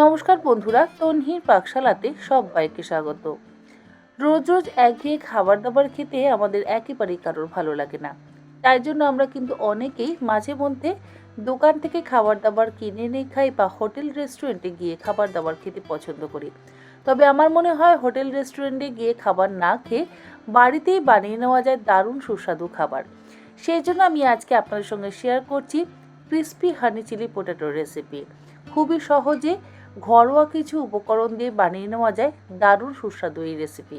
নমস্কার বন্ধুরা, তনহির পাকশালাতে সবাইকে স্বাগত। রোজ রোজ একঘেয়ে খাবার দাবার খেতে আমাদের একেবারেই কারোর ভালো লাগে না। তাই জন্য আমরা কিন্তু অনেকেই মাঝে মধ্যে দোকান থেকে খাবার দাবার কিনে এনে খাই বা হোটেল রেস্টুরেন্টে গিয়ে খাবার দাবার খেতে পছন্দ করি। তবে আমার মনে হয় হোটেল রেস্টুরেন্টে গিয়ে খাবার না খেয়ে বাড়িতেই বানিয়ে নেওয়া যায় দারুণ সুস্বাদু খাবার। সেই জন্য আমি আজকে আপনাদের সঙ্গে শেয়ার করছি ক্রিস্পি হানি চিলি পোটাটোর রেসিপি খুবই সহজে ঘরোয়া কিছু উপকরণ দিয়ে বানিয়ে নেওয়া যায় দারুণ সুস্বাদু এই রেসিপি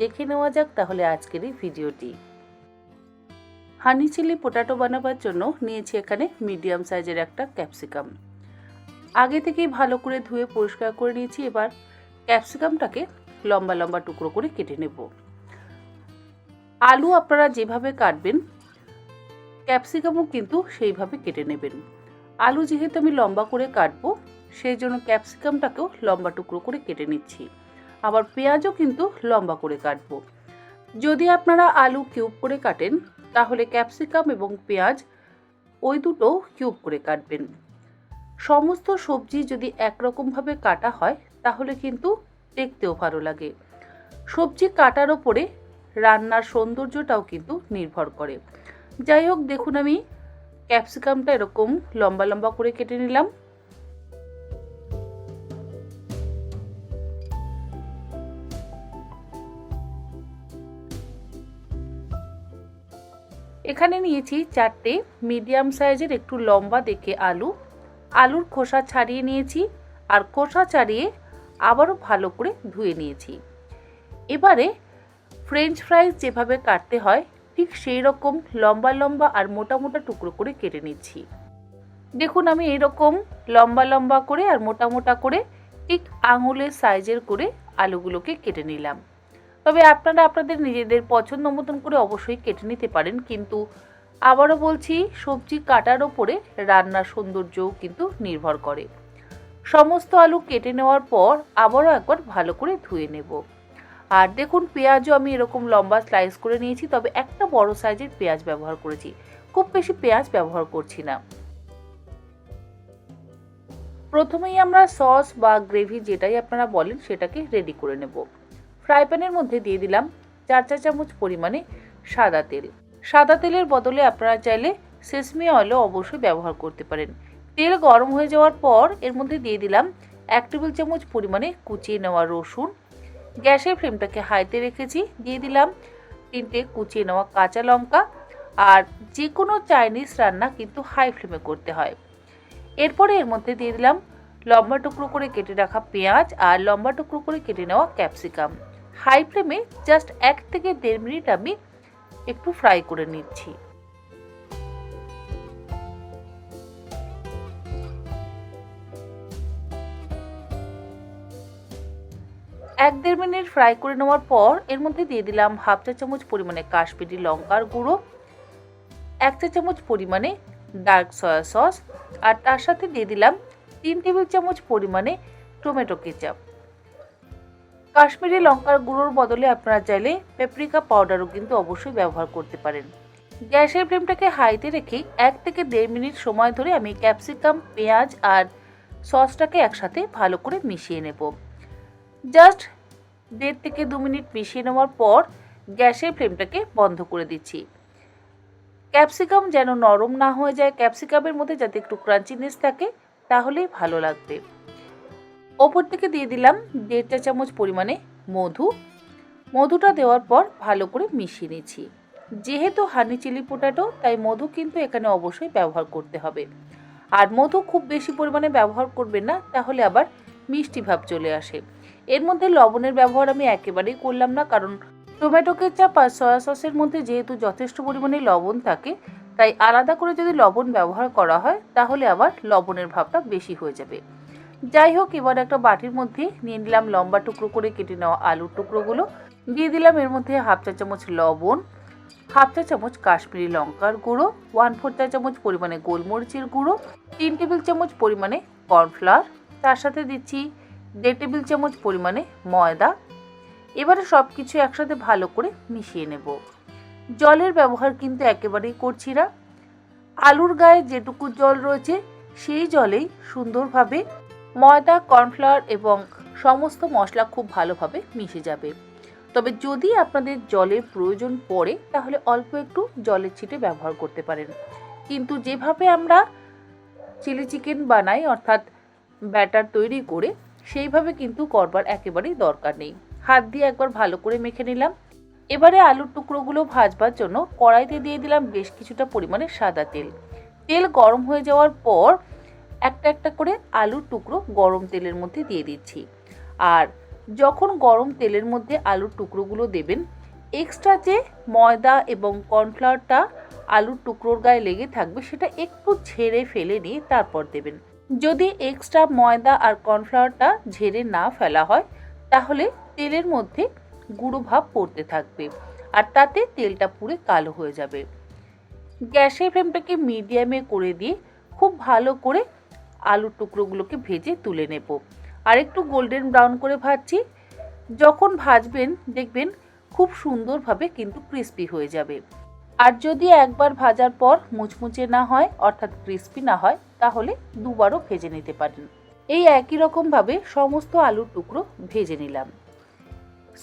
দেখে নেওয়া যাক তাহলে আজকের এই ভিডিওটি। হানি চিলি পোটাটো বানাবার জন্য নিয়েছি এখানে মিডিয়াম সাইজের একটা ক্যাপসিকাম। আগে থেকেই ভালো করে ধুয়ে পরিষ্কার করে নিয়েছি, এবার ক্যাপসিকামটাকে লম্বা লম্বা টুকরো করে কেটে নেব। আলু আপনারা যেভাবে কাটবেন, ক্যাপসিকামও কিন্তু সেইভাবে কেটে নেবেন। আলু যেহেতু আমি লম্বা করে কাটবো সেই জন্য ক্যাপসিকামটাকেও লম্বা টুকরো করে কেটে নিচ্ছি। আবার পেঁয়াজও কিন্তু লম্বা করে কাটবো। যদি আপনারা আলু কিউব করে কাটেন, তাহলে ক্যাপসিকাম এবং পেঁয়াজ ওই দুটো কিউব করে কাটবেন। সমস্ত সবজি যদি একরকমভাবে কাটা হয়, তাহলে কিন্তু দেখতেও ভালো লাগে। সবজি কাটার ওপরে রান্নার সৌন্দর্যটাও কিন্তু নির্ভর করে। যাই হোক, দেখুন আমি ক্যাপসিকামটা এরকম লম্বা লম্বা করে কেটে নিলাম। এখানে নিয়েছি চারটে মিডিয়াম সাইজের একটু লম্বা দেখে আলু। আলুর খোসা ছাড়িয়ে নিয়েছি আর খোসা ছাড়িয়ে আবারও ভালো করে ধুয়ে নিয়েছি। এবারে ফ্রেঞ্চ ফ্রাইজ যেভাবে কাটতে হয়, ঠিক সেই রকম লম্বা লম্বা আর মোটা মোটা টুকরো করে কেটে নিচ্ছি। দেখুন আমি এরকম লম্বা লম্বা করে আর মোটা মোটা করে ঠিক আঙুলের সাইজের করে আলুগুলোকে কেটে নিলাম। তবে আপনারা আপনাদের নিজেদের পছন্দ মতন করে অবশ্যই কেটে নিতে পারেন, কিন্তু আবারও বলছি, সবজি কাটার ওপরে রান্নার সৌন্দর্যও কিন্তু নির্ভর করে। সমস্ত আলু কেটে নেওয়ার পর আবারও একবার ভালো করে ধুয়ে নেব। আর দেখুন, পেঁয়াজও আমি এরকম লম্বা স্লাইস করে নিয়েছি, তবে একটা বড় সাইজের পেঁয়াজ ব্যবহার করেছি। খুব বেশি পেঁয়াজ ব্যবহার করছি না। প্রথমেই আমরা সস বা গ্রেভি যেটাই আপনারা বলেন সেটাকে রেডি করে নেব। ফ্রাই প্যানের মধ্যে দিয়ে দিলাম চার চা চামচ পরিমাণে সাদা তেল। সাদা তেলের বদলে আপনারা চাইলে সেসমি অয়েলও অবশ্যই ব্যবহার করতে পারেন। তেল গরম হয়ে যাওয়ার পর এর মধ্যে দিয়ে দিলাম এক টেবিল চামচ পরিমাণে কুচিয়ে নেওয়া রসুন। গ্যাসের ফ্লেমটাকে হাইতে রেখেছি। দিয়ে দিলাম তিনটে কুচিয়ে নেওয়া কাঁচা লঙ্কা আর যে কোনো চাইনিজ রান্না কিন্তু হাই ফ্লেমে করতে হয়। এরপরে এর মধ্যে দিয়ে দিলাম লম্বা টুকরো করে কেটে রাখা পেঁয়াজ আর লম্বা টুকরো করে কেটে নেওয়া ক্যাপসিকাম। হাই ফ্লেমে জাস্ট এক থেকে দেড় মিনিট আমি একটু ফ্রাই করে নিচ্ছি। এক দেড় মিনিট ফ্রাই করে নেওয়ার পর এর মধ্যে দিয়ে দিলাম হাফ চা চামচ পরিমাণে কাশ্মীরি লঙ্কার গুঁড়ো, এক চা চামচ পরিমাণে ডার্ক সয়া সস আর তার সাথে দিয়ে দিলাম তিন টেবিল চামচ পরিমাণে টমেটো কেচাপ কাশ্মীরি লঙ্কার গুঁড়োর বদলে আপনারা চাইলে পেপরিকা পাউডারও কিন্তু অবশ্যই ব্যবহার করতে পারেন। গ্যাসের ফ্লেমটাকে হাইতে রেখে এক থেকে দেড় মিনিট সময় ধরে আমি ক্যাপসিকাম, পেঁয়াজ আর সসটাকে একসাথে ভালো করে মিশিয়ে নেব। জাস্ট দেড় থেকে দু মিনিট মিশিয়ে নেওয়ার পর গ্যাসের ফ্লেমটাকে বন্ধ করে দিচ্ছি। ক্যাপসিকাম যেন নরম না হয়ে যায়, ক্যাপসিকামের মধ্যে যাতে একটু ক্রাঞ্চিনেস থাকে, তাহলেই ভালো লাগবে। ওপর থেকে দিয়ে দিলাম দেড় চা চামচ পরিমাণে মধু। মধুটা দেওয়ার পর ভালো করে মিশিয়ে নিচ্ছি। যেহেতু হানি চিলি পোটাটো তাই মধু কিন্তু এখানে অবশ্যই ব্যবহার করতে হবে। আর মধু খুব বেশি পরিমাণে ব্যবহার করবেন না, তাহলে আবার মিষ্টি ভাব চলে আসে। এর মধ্যে লবণের ব্যবহার আমি একেবারেই করলাম না, কারণ টমেটো কেচাপ আর সয়া সসের মধ্যে যেহেতু যথেষ্ট পরিমাণে লবণ থাকে, তাই আলাদা করে যদি লবণ ব্যবহার করা হয়, তাহলে আবার লবণের ভাবটা বেশি হয়ে যাবে। যাই হোক, এবার একটা বাটির মধ্যে নিয়ে নিলাম লম্বা টুকরো করে কেটে নেওয়া আলুর টুকরোগুলো। দিয়ে দিলাম এর মধ্যে হাফ চা চামচ লবণ, হাফ চা চামচ কাশ্মীরি লঙ্কার গুঁড়ো ওয়ান ফোর চা চামচ পরিমাণে গোলমরিচের গুঁড়ো, তিন টেবিল চামচ পরিমাণে কর্নফ্লাওয়ার, তার সাথে দিচ্ছি দেড় টেবিল চামচ পরিমাণে ময়দা। এবারে সব কিছু একসাথে ভালো করে মিশিয়ে নেব। জলের ব্যবহার কিন্তু একেবারেই করছি না। আলুর গায়ে যেটুকু জল রয়েছে, সেই জলেই সুন্দরভাবে ময়দা, কর্নফ্লাওয়ার এবং সমস্ত মশলা খুব ভালোভাবে মিশে যাবে। তবে যদি আপনাদের জলের প্রয়োজন পড়ে, তাহলে অল্প একটু জলের ছিটে ব্যবহার করতে পারেন। কিন্তু যেভাবে আমরা চিলি চিকেন বানাই, অর্থাৎ ব্যাটার তৈরি করে, সেইভাবে কিন্তু করবার একেবারেই দরকার নেই। হাত দিয়ে একবার ভালো করে মেখে নিলাম। এবারে আলুর টুকরোগুলো ভাজবার জন্য কড়াইতে দিয়ে দিলাম বেশ কিছুটা পরিমাণে সাদা তেল। তেল গরম হয়ে যাওয়ার পর একটা একটা করে আলুর টুকরো গরম তেলের মধ্যে দিয়ে দিচ্ছি। আর যখন গরম তেলের মধ্যে আলুর টুকরোগুলো দেবেন এক্সট্রা যে ময়দা এবং কর্নফ্লাওয়ারটা আলুর টুকরোর গায়ে লেগে থাকবে, সেটা একটু ঝেড়ে ফেলে নিয়ে তারপর দেবেন। যদি এক্সট্রা ময়দা আর কর্নফ্লাওয়ারটা ঝেড়ে না ফেলা হয়, তাহলে তেলের মধ্যে গুঁড়ো ভাব পড়তে থাকবে আর তাতে তেলটা পুরো কালো হয়ে যাবে। গ্যাসের ফ্লেমটাকে মিডিয়ামে করে দিয়ে খুব ভালো করে আলুর টুকরোগুলোকে ভেজে তুলে নেব। আর একটু গোল্ডেন ব্রাউন করে ভাজছি। যখন ভাজবেন, দেখবেন খুব সুন্দরভাবে কিন্তু ক্রিস্পি হয়ে যাবে। আর যদি একবার ভাজার পর মুচমুচে না হয়, অর্থাৎ ক্রিস্পি না হয়, তাহলে দুবারও ভেজে নিতে পারেন। এই একই রকমভাবে সমস্ত আলুর টুকরো ভেজে নিলাম।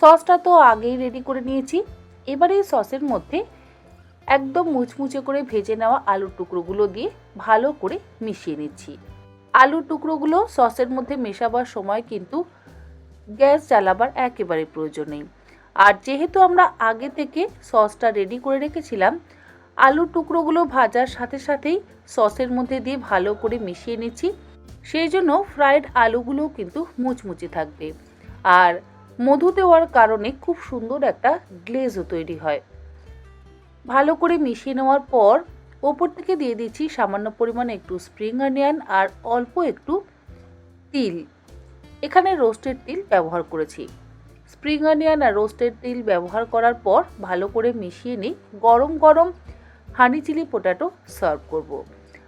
সসটা তো আগেই রেডি করে নিয়েছি। এবার এই সসের মধ্যে একদম মুচমুচে করে ভেজে নেওয়া আলুর টুকরোগুলো দিয়ে ভালো করে মিশিয়ে নিচ্ছি। আলুর টুকরোগুলো সসের মধ্যে মেশাবার সময় কিন্তু গ্যাস জ্বালাবার একেবারে প্রয়োজন নেই। আর যেহেতু আমরা আগে থেকে সসটা রেডি করে রেখেছিলাম, আলুর টুকরোগুলো ভাজার সাথে সাথেই সসের মধ্যে দিয়ে ভালো করে মিশিয়ে নিচ্ছি। সেই জন্য ফ্রাইড আলুগুলো কিন্তু মুচমুচে থাকবে। আর মধু দেওয়ার কারণে খুব সুন্দর একটা গ্লেজও তৈরি হয়। ভালো করে মিশিয়ে নেওয়ার পর ওপর থেকে দিয়ে দিচ্ছি সামান্য পরিমাণে একটু স্প্রিং অনিয়ন আর অল্প একটু তিল। এখানে রোস্টেড তিল ব্যবহার করেছি। স্প্রিং অনিয়ন আর রোস্টেড তিল ব্যবহার করার পর ভালো করে মিশিয়ে নিই। গরম গরম হানি চিলি পোটাটো সার্ভ করব।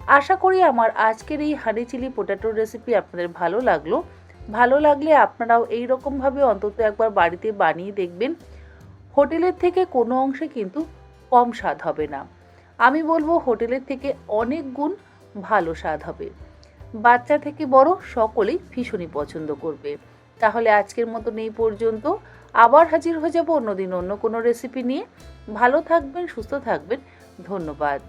আশা করি আমার আজকের এই হানি চিলি পোটাটোর রেসিপি আপনাদের ভালো লাগল। ভালো লাগলে আপনারাও এই রকমভাবে অন্তত একবার বাড়িতে বানিয়ে দেখবেন। হোটেলের থেকে কোনো অংশে কিন্তু কম স্বাদ হবে না। আমি বলব হোটেলের থেকে অনেক গুণ ভালো স্বাদ হবে। বাচ্চা থেকে বড় সকলেই ভীষণই পছন্দ করবে। তাহলে আজকের মতো নেই পর্যন্ত। আবার হাজির হয়ে যাব অন্যদিন অন্য কোনো রেসিপি নিয়ে। ভালো থাকবেন, সুস্থ থাকবেন। ধন্যবাদ।